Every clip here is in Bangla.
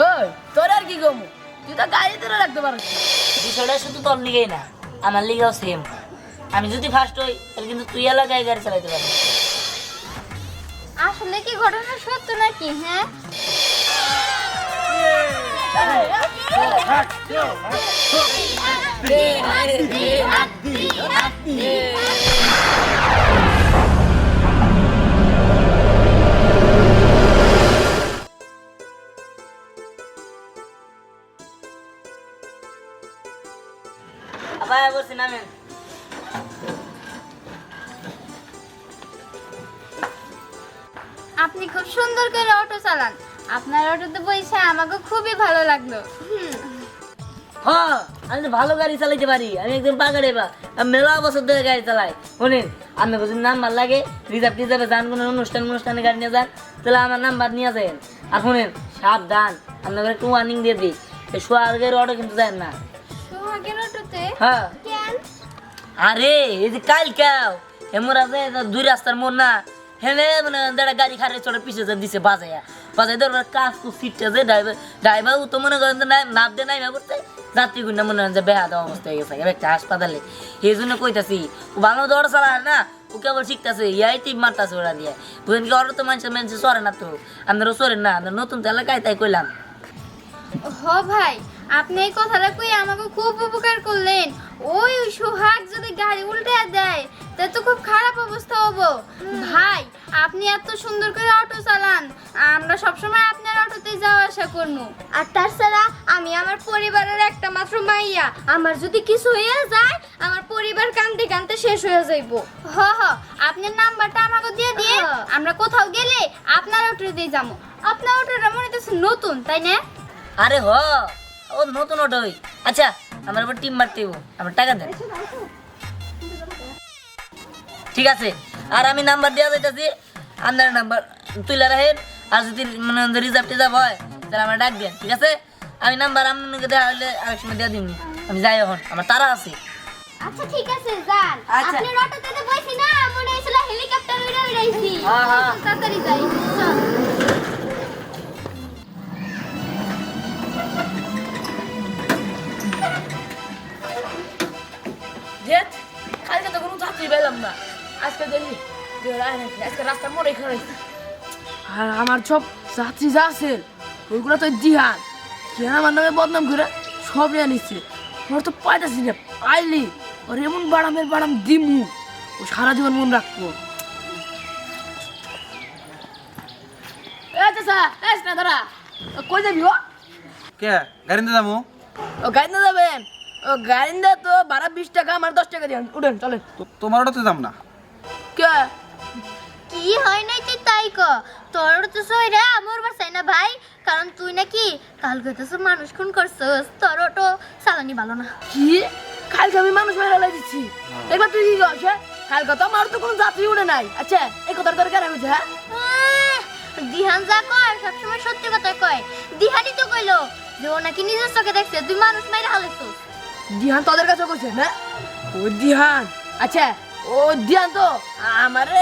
ওই তোর আর কি কমু তুই তো গাড়ি ধরে রাখতে পারছিস বিষয়টা শুধু তোর লিগেই না আমার লিগেও সেম আমি যদি ফার্স্ট হই তাহলে কিন্তু তুই এলাকায় গাড়ি চালাইতে পারবি আসলে কি ঘটনা সত্য নাকি হ্যাঁ আবার আমাকে খুবই ভালো লাগল। হ্যাঁ আমি তো ভালো গাড়ি চালাইতে পারি। আমি একদম পাকাড়ে বা আমি মেলা বছর ধরে গাড়ি চালাই। শুনেন আমি যদি নাম্বার লাগে রিজার্ভ টিজার্ভে যান কোনো অনুষ্ঠান অনুষ্ঠানে গাড়ি নিয়ে যান তাহলে আমার নাম্বার নিয়ে যাবেন আর শুনেন সাবধান আপনাকে একটু ওয়ার্নিং দিয়ে দিই। সোয়ার্গের অটো কিন্তু যায় না। সোহাগের অটোতে হ্যাঁ। আরে এই যে কাল কাও এমন আছে দুই রাস্তার মোড় না। হেনে মানে দাঁড়া গাড়ি খারে চড়ে পিছিয়ে যা দিছে বাজাইয়া। বাজাই ধর কাজ তো সিটটা যে ড্রাইভার ড্রাইভার তো মনে করেন নাপ দে নাই করতে যাত্রী গুন্ডা মনে হয় যে বেহাদ অবস্থা হয়ে গেছে একটা হাসপাতালে। এই জন্য কইতাছি ভালো দৌড় চালায় না, ও কেবল শিখতেছে, ইয়াই টিপ মারতাছে ওরা দিয়ে। বুঝেন কি, ওরা তো মানুষের মানুষের সরে না তো। আপনারও সরেন না আপনার নতুন তো এলাকায় তাই কইলাম। হ ভাই, আপনি এই কথাটা কই আমাকে খুব উপকার করলেন। ওই সোহাগ যদি গাড়ি উল্টে দেয় তা তো খুব খারাপ অবস্থা হব। ভাই আপনি এত সুন্দর করে অটো চালান আমরা সবসময় আপনার অটোতে যাওয়া আসা করব। আর তাছাড়া আমি আমার পরিবারের একটা মাত্র মাইয়া আমার যদি কিছু হয়ে যায় আমার পরিবার কান্দতে কান্দতে শেষ হয়ে যাইব। হ হ আপনার নাম্বারটা আমাকে দিয়ে দিয়ে আমরা কোথাও গেলে আপনার অটো দিয়ে যাব। আপনার অটোটা মনে হচ্ছে নতুন তাই না? আরে হ ও নতুন ওটা ওই আচ্ছা আমার এবার টিম মারতে আমার টাকা দেন ঠিক আছে আর আমি নাম্বার দেওয়া যাইতেছি আপনার নাম্বার তুলে রাখেন আর যদি মানে রিজার্ভ টিজার্ভ হয় তাহলে আমার ডাক দেন ঠিক আছে আমি নাম্বার আপনাকে দেওয়া হলে আরেক সময় দিয়ে দিন আমি যাই এখন আমার তারা আছে আচ্ছা ঠিক আছে যান আচ্ছা। আপনি অটোতে বসি না মনে হয়েছিল হেলিকপ্টার উড়ে উড়াইছি হ্যাঁ, হ্যাঁ। তাড়াতাড়ি যাই চল। জেঠ কালকে তো কোনো যাত্রী পেলাম না আজকে দেখি আজকে রাস্তার মোড়ে খারাইছি আর আমার সব যাত্রী যা আছে ওইগুলো তো দিহান কেন আমার নামে বদনাম করে সব নিয়ে নিচ্ছে ওর তো পাইতাছি না পাইলি ওর এমন বাড়ামের বাড়াম দিমু ও সারা জীবন মন রাখব কই যাবি ও কে গাড়ি নিতে যাব ও গাড়ি না যাবেন ও গাড়ি তো ভাড়া বিশ টাকা আমার দশ টাকা দিয়ে উঠেন চলেন। তোমার ওটাতে যাম না? কে? কি হয় নাই তুই তাই ক? তোর তো সই রে আমার বাসাই না ভাই? কারণ তুই নাকি কালকে তো সব মানুষ খুন করছস তোর অটো চালানি ভালো না। কি? কালকে আমি মানুষ মেরে লাই দিচ্ছি একবার তুই কি কস হ্যাঁ? কালকে তো আমার তো কোনো যাত্রী উঠে নাই। আচ্ছা এই কথার করে কেন হয়েছে হ্যাঁ? দিহান যা কয় সবসময় সত্যি কথা কয়। দিহানি তো কইলো যে ও নাকি নিজের চোখে দেখছে তুই মানুষ মেরে হালাইছস। দিহান তোদের কাছে কইছে না? ও দিহান। আচ্ছা ও দিহান তো আমারে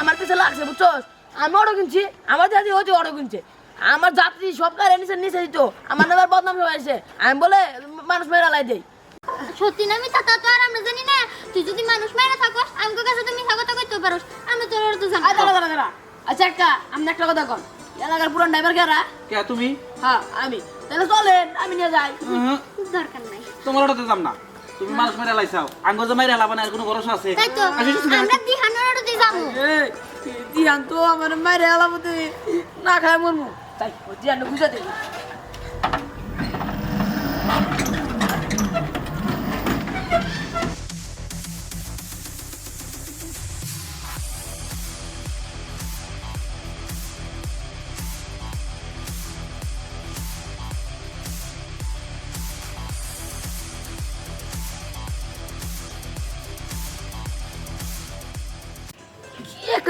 আমার পিছে লাগছে বুঝছস? আমি অটো কিনছি আমার দাদি হচ্ছে অটো কিনছে। আমার যাত্রী সব গাড়ি নিচে নিচে দিত আমার নামের বদনাম হয়েছে। আমি বলে মানুষ মেরা লাই দেই। সত্যি না মিথ্যা তা তো আর আমরা জানি না। তুই যদি মানুষ মেরে থাকস আমাকে কাছে তুমি মিথ্যা কথা কইতে পারোস। আমি তোর আয় জানি দাঁড়া দাঁড়া দাঁড়া। আচ্ছা একটা আমি একটা কথা কন এলাকার পুরান ড্রাইভার কারা কে তুমি? হ্যাঁ আমি। তাহলে চলেন আমি নিয়ে যাই। দরকার নাই। তোমার ওটাতে যাম না। তুমি মানুষ মেরে লাইছাও। আঙ্গ যে মেরে লাভ না আর কোনো ভরসা আছে? তাই তো আমরা দিহানোর অটোতে যাব। এই তো আমার মায়ের এলামতে না খায় মরমু। তাই দিহান বুঝা দেবে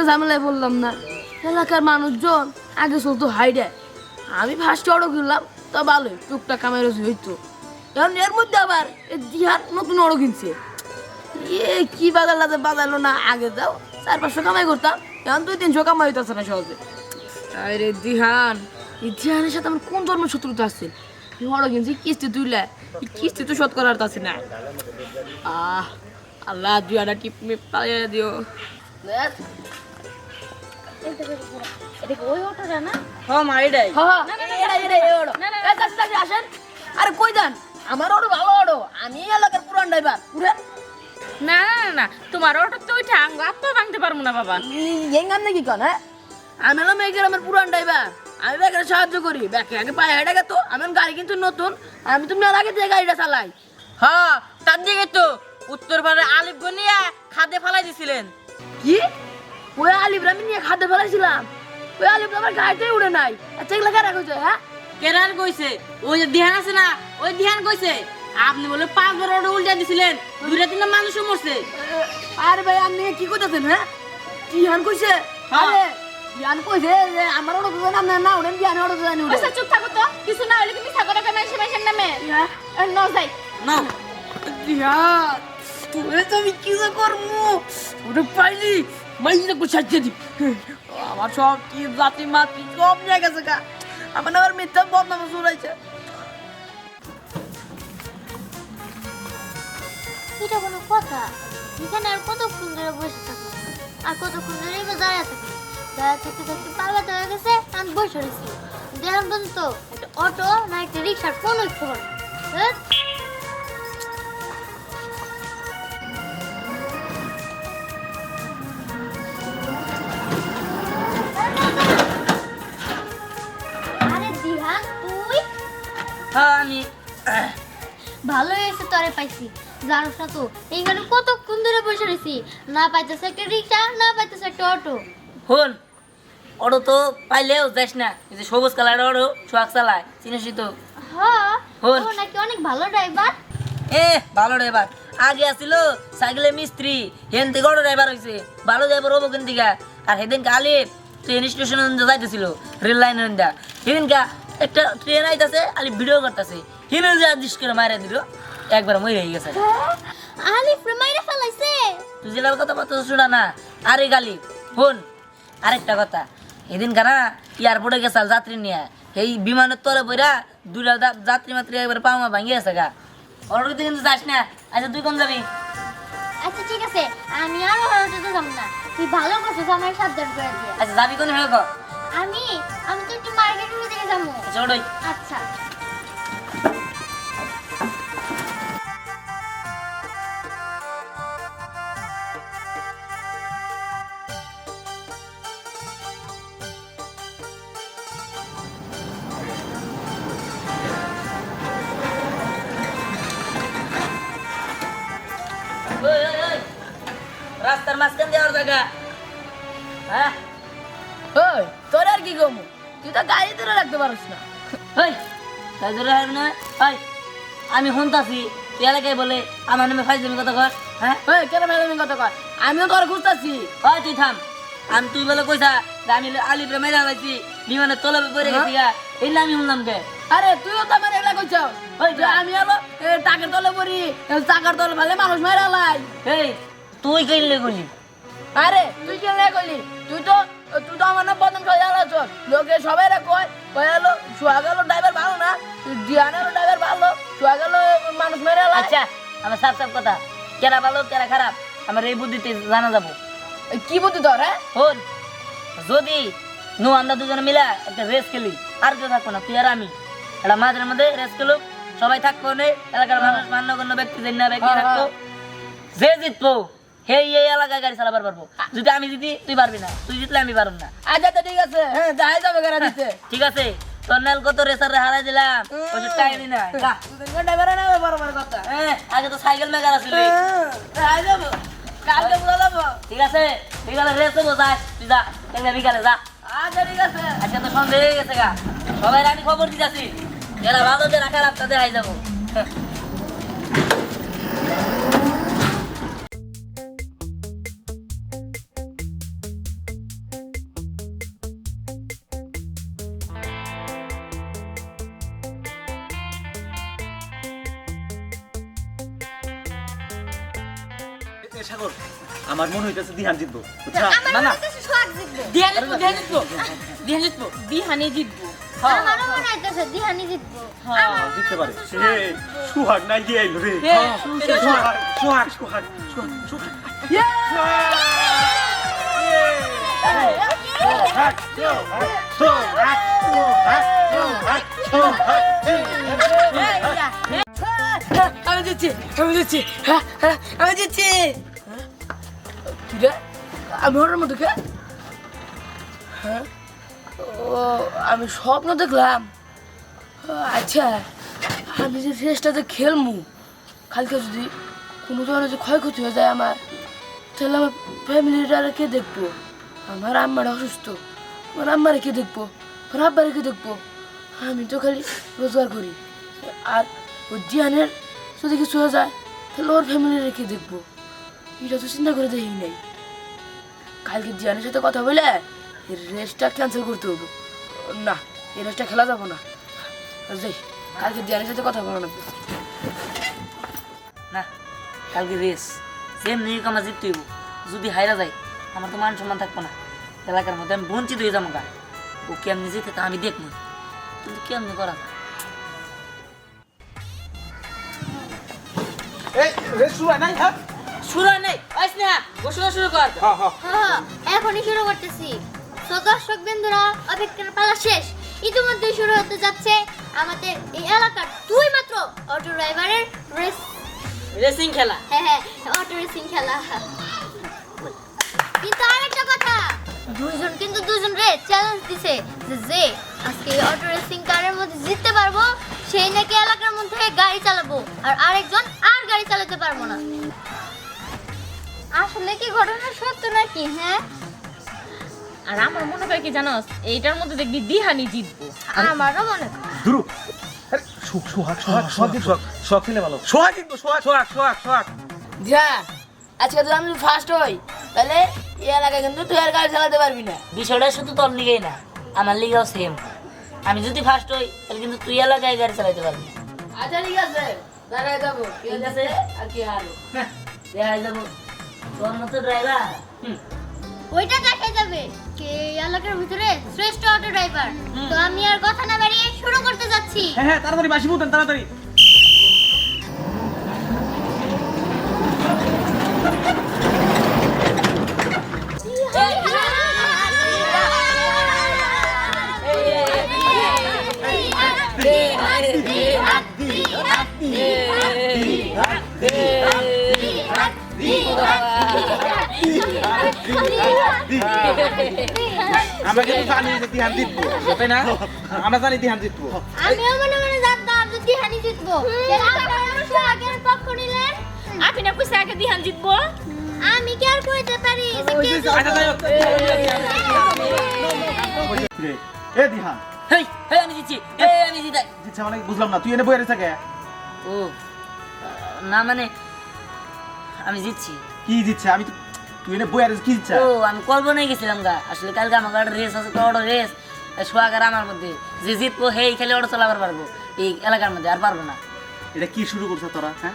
একটা ঝামেলায় বললাম না। এলাকার মানুষজন আগে চলতো হাইডে। আমি ফার্স্ট অর্ডার কিনলাম, তা ভালোই, টুকটাক কামাই রসি হইতো। এখন এর মধ্যে আবার এ দিহান নতুন অর্ডার কিনছে। এ কি বাজার লাজে বাজালো না, আগে যাও, চার পাঁচশো কামাই করতাম, এখন দুই তিনশো কামাই হইতেছে না সহজে। আরে দিহান দিহানের সাথে আমার কোন জন্ম শত্রুতা আছে? বড় কিনছি, কিস্তি তুইলে কিস্তি তো শোধ করার আছে না। আহ, আল্লাহ দুই আটা টিপ মিপ পালিয়ে দিও। এটা কি ওই অটোটা না হ্যাঁ মা এটাই হ্যাঁ এরা এরা এই ওড়ো এই চাচি চাচি আসেন আরে কই যান আমার ওড়ো ভালো ওড়ো আমি এই এলাকার পুরান ড্রাইভার পুরান না না না, না তোমার অটো তো ওইটা আঙ্গ আত্ম ভাঙতে পারব না বাবা এই নাকি কন হ্যাঁ আমি হলাম এই গ্রামের পুরান ড্রাইভার আমি ব্যাগের সাহায্য করি ব্যাগে আগে পায়ে হেঁটে গেতো আমি গাড়ি কিন্তু নতুন আমি তুমি আর আগে গাড়িটা চালাই হ্যাঁ তার দিকে তো উত্তর পাড়ে আলিফ গনিয়া খাদে ফালাই দিছিলেন কি ওই আলিফ আমি নিয়ে খাদ্য ফেলাইছিলাম। ওই আলিফ আমার গাড়িতেই উড়ে নাই। আচ্ছা এগুলো কারা কইছে হ্যাঁ? কেরার কইছে ওই যে ধ্যান আছে না ওই ধ্যান কইছে আপনি বলে পাঁচবার অটো উল্টা দিছিলেন দুইটা তিনটা মানুষও মরছে। আরে ভাই আপনি কি কইতাছেন হ্যাঁ? টিহান কইছে? হ্যাঁ। আরে টিহান কইছে যে আমার ওটা তো নাম না উড়েন টিহান ওটা তো জানি আচ্ছা চুপ থাকো তো কিছু না হলে তুমি থাকো না মেশে নামে। হ্যাঁ? ন যাই। না। টিহান তুই তো আমি কি যে করমু? ওটা পাইলি কো সাজ্জে দি। আমার সব কি জাতি মাতি সব নিয়ে গেছে গা। আমার আবার মিথ্যা বদনাম শুনাইছে এটা কোনো কথা। এখানে আর কতক্ষণ ধরে বসে থাকব আর কতক্ষণ ধরে এবার দাঁড়িয়ে থাকব দাঁড়িয়ে থাকতে থাকতে পাল্লা হয়ে গেছে আমি বসে রয়েছি। দেখলাম পর্যন্ত একটা অটো না একটা রিক্সার কোনো খবর নেই তরে পাইছি। জানোস না তো এইখানে কতক্ষণ ধরে বসে রয়েছি? না পাইতেছে একটা রিক্সা না পাইতেছে একটা অটো। হন অটো তো পাইলেও যাস না। এই যে সবুজ কালার অটো সোয়াক চালায় চিনিস তো? হ্যাঁ হন। ও নাকি অনেক ভালো ড্রাইভার। এ ভালো ড্রাইভার। আগে আসিল সাইকেলের মিস্ত্রি হেন থেকে অটো ড্রাইভার হয়েছে ভালো ড্রাইভার হব কিন্তু আর সেদিন কালি ট্রেন স্টেশন যাইতেছিল রেল লাইনের দা সেদিনকা একটা ট্রেন আইতাছে আলি ভিডিও করতেছে। হিনে যে আদিস করে মারা দিল। একবার মই হয়ে গেছে। আলিফ রে মাইরা ফেলাইছে। তুই জেলার কথা বলতে শোনা না। আরে গালি ফোন আরেকটা কথা এদিন কানা এয়ারপোর্টে গেছাল যাত্রী নিয়ে। এই বিমানের তলে বইরা দুটা যাত্রী মাত্রী একবার পাওয়া ভাঙিয়ে আছে গা। অলরেডি তুই কিন্তু যাস না। আচ্ছা তুই কোন যাবি? আচ্ছা ঠিক আছে। আমি আর অটোতে যাব না। তুই ভালো করছিস আমার সাবধান করে দিয়ে আচ্ছা যাবি কোন হয়ে আমি আমি তো একটু মার্কেটের দিকে যাব। আচ্ছা। রাস্তার মাঝখান দেওয়ার জায়গা। হ্যাঁ? ওই তোর আর কি কমু? তুই তো গাড়ি ধরে রাখতে পারিস না। ওই তাই ধরে হারবি না? ওই আমি তুই এলাকায় বলে আমার নামে কথা কর হ্যাঁ? ওই কেন কথা কয় আমিও তোর খুঁজতেছি। ওই তুই থাম। আমি তুই বলে কইসা যে আমি আলিপরে মেরা লাইছি বিমানের তলে পড়ে গেছি গা এই না আমি শুনলাম কে আরে তুইও তো আমার এগুলা কইছ ওই আমি এ, টাকের তলে পড়ি টাকার তলে মানুষ মেরা লাই। এই তুই কইলে কইলি আরে তুই কে রে কইলি? তুই তো তুই তো আমার না বদনাম করে আলাছ লোকে সবাই রে কয় কয় হলো সোহাগ হলো ড্রাইভার ভালো না? ডিয়ান হলো ড্রাইভার ভালো। সোহাগ হলো মানুষ মেরে আচ্ছা আমার সাপ সাপ কথা। কেরা ভালো কেরা খারাপ আমার এই বুদ্ধিতে জানা যাব। কি বুদ্ধি তোর হ্যাঁ? হন যদি নো আমরা দুজনে মিলা একটা রেস খেলি আর কেউ থাকব না তুই আর আমি। একটা মাঝের মধ্যে রেস খেলো সবাই থাকব নে এলাকার মানুষ মান্যগণ্য ব্যক্তি জানি না ব্যক্তি হ্যাঁ, থাকব যে জিতবো। হে এই এলাকায় গাড়ি চালাবার পারব। যদি আমি তুই পারবি না। তুই জিতলে আমি পারব না। আচ্ছা তো ঠিক আছে। হ্যাঁ যাই যাবে কেন দিতে। ঠিক আছে। তোর নাল কত রেসার হারাই দিলাম? ওই টাইমই না। যা। ড্রাইভার না বরাবর কথা। হ্যাঁ, আগে তো সাইকেল মেকার আসলে যাই যাব। কালকে যাব। ঠিক আছে। বিকালে রেস দেবো যা। তুই যা। বিকালে যা। আচ্ছা ঠিক আছে। আজকে তো সন্দেহ হয়ে গেছে গা। সবাই আমি খবর দিতেছি। যারা ভালো যারা খারাপ তাদের হাই যাব। সাগর? আমার মনে হইতেছে দিহান জিতবো। বুঝছা? না না। জিতবে। জিতবো জিতবো। জিতবো আমারও মনে হইতেছে দিহানি জিতবো। আমার জিততে পারে। হইতেছে সোহাগ এ, জিতবো। সুহাগ নাই গিয়ে আইলো রে। এ, সোহাগ। সোহাগ সোহাগ সোহাগ সোহাগ সোহাগ সোহাগ। সোহাগ সোহাগ আমি দিচ্ছি আমি দিচ্ছি হ্যাঁ হ্যাঁ আমি দিচ্ছি। কি রে আমি ওর মতো কে হ্যাঁ? ও, আমি স্বপ্ন দেখলাম। আচ্ছা আমি যে রেসটাতে খেলমু, কালকে যদি কোনো ধরনের যে ক্ষয়ক্ষতি হয়ে যায় আমার, তাহলে আমার ফ্যামিলিটা কে দেখব? আমার আম্মারা অসুস্থ। আমার আম্মারে কে দেখব? আমার আব্বারে কে দেখব? আমি তো খালি রোজগার করি। আর ওই জিয়ানের যদি কিছু হয়ে যায়, তাহলে ওর ফ্যামিলি রেখে দেখব? এটা তো চিন্তা করে দেখি নাই। কালকে জিয়ানের সাথে কথা বলে রেসটা ক্যান্সেল করতে হবে। না এই রেসটা খেলা যাব না। যাই কালকে জিয়ানের সাথে কথা বলো না। না কালকে রেস। সেম নিয়ে কামা জিততে হইব। যদি হাইরা যায় আমার তো মান সম্মান থাকব না। এলাকার মধ্যে আমি বঞ্চিত হয়ে যাব গা। ও কেমনি যেতে তা আমি দেখব? কিন্তু কেমনি করা যায়? এই রে শুরু হয় নাই হ্যাঁ? শুরু হয় নাই। শুরু কর। হ্যাঁ হ্যাঁ। হ্যাঁ, এখনই শুরু করতেছি। তো দর্শক বিন্দুরা অপেক্ষার পালা শেষ। ইতিমধ্যে শুরু হতে যাচ্ছে আমাদের এই এলাকার দুই মাত্র অটো ড্রাইভারের রেস রেসিং খেলা। হ্যাঁ হ্যাঁ অটো রেসিং খেলা। কিন্তু আরেকটা কথা দুইজন কিন্তু দুজন রে চ্যালেঞ্জ দিছে যে যে আজকে অটো রেসিং কারের মধ্যে জিততে পারব সেই নাকি এলাকার মধ্যে গাড়ি চালাবো আর আরেকজন আর গাড়ি চালাতে পারব না। আসলে কি ঘটনা সত্য নাকি হ্যাঁ? আর আমার মনে হয় কি জানোস এইটার মধ্যে দেখবি দিহানি জিতবো। আমারও মনে হয়। দুরু। আরে, সু- সুহাগ সুহাগ সুহাগ সোহাগ সোহাগ খেলে ভালো। সোহাগ কিন্তু সোহাগ সোহাগ সোহাগ সোহাগ জিয়ান আজকে যদি আমি ফার্স্ট হই। তাহলে এই এলাকায় কিন্তু তুই আর গাড়ি চালাতে পারবি না। বিষয়টা শুধু তোর লিগেই না আমার লিগেও সেম আমি যদি ফার্স্ট হই তাহলে কিন্তু তুই এলাকায় গাড়ি চালাতে পারবি। আচ্ছা ঠিক আছে। যাব। ঠিক আছে। আর কি হারো দেখা যাব। তোর মতো ড্রাইভার ওইটা দেখা যাবে কে এলাকার ভিতরে শ্রেষ্ঠ অটো ড্রাইভার তো আমি আর কথা না বাড়িয়ে শুরু করতে যাচ্ছি হ্যাঁ হ্যাঁ তাড়াতাড়ি বাসি বুতেন তাড়াতাড়ি আমরা কিন্তু জানি যে দিহান জিতবো তাই না আমরা জানি দিহান জিতবো আমিও মনে মনে জানতাম যে দিহানি জিতবো সোহাগের পক্ষ নিলেন আপনি না কইছে আগে দিহান জিতবো আমি কি আর কইতে পারি আচ্ছা এ দিহান হেই হেই আমি জিতছি এই আমি জিতাই জিতছে মানে বুঝলাম না তুই এনে বইয়ারে থাকে ও না মানে আমি জিতছি। কি জিতছে? আমি তো তুই এনে বইয়ারে কি জিতছে? ও আমি কল্পনায় গেছিলাম গা। আসলে কালকে আমার রেস আছে তো অটো রেস সোয়াগার আমার মধ্যে। যে জিতবো হেই খেলে অটো চালাবার পারব। এই এলাকার মধ্যে আর পারব না। এটা কি শুরু করছ তোরা হ্যাঁ?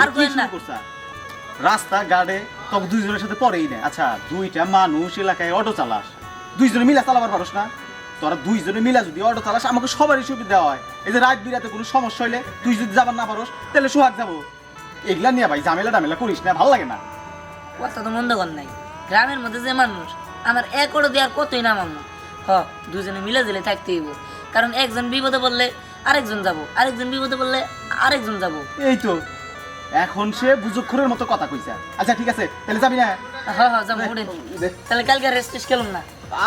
আর কি শুরু করছা? রাস্তা গাড়ে তবে দুইজনের সাথে পরেই না। আচ্ছা দুইটা মানুষ এলাকায় অটো চালাস। দুইজনে মিলা চালাবার পারস না? তোরা দুইজনে মিলা যদি অটো চালাস আমাকে সবারই সুবিধা হয়। এই যে রাত বিরাতে কোনো সমস্যা হইলে তুই যদি যাবার না পারস তাহলে সোহাগ যাব। এগুলা নিয়ে ভাই ঝামেলা টামেলা করিস না ভালো লাগে না। কথা তো মন্দ কর নাই। গ্রামের মধ্যে যে মানুষ আমার এক অটো দেওয়ার কতই না মামু হ দুজনে মিলে দিলে থাকতে হইব। কারণ একজন বিপদে পড়লে আরেকজন যাব আরেকজন বিপদে পড়লে আরেকজন যাব। এই তো এখন সে বুজুক্ষরের মতো কথা কইছে। আচ্ছা ঠিক আছে তাহলে যাবি না? হ হ যাব। তাহলে কালকে রেস্ট টেস্ট খেলাম না।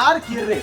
আর কি রে।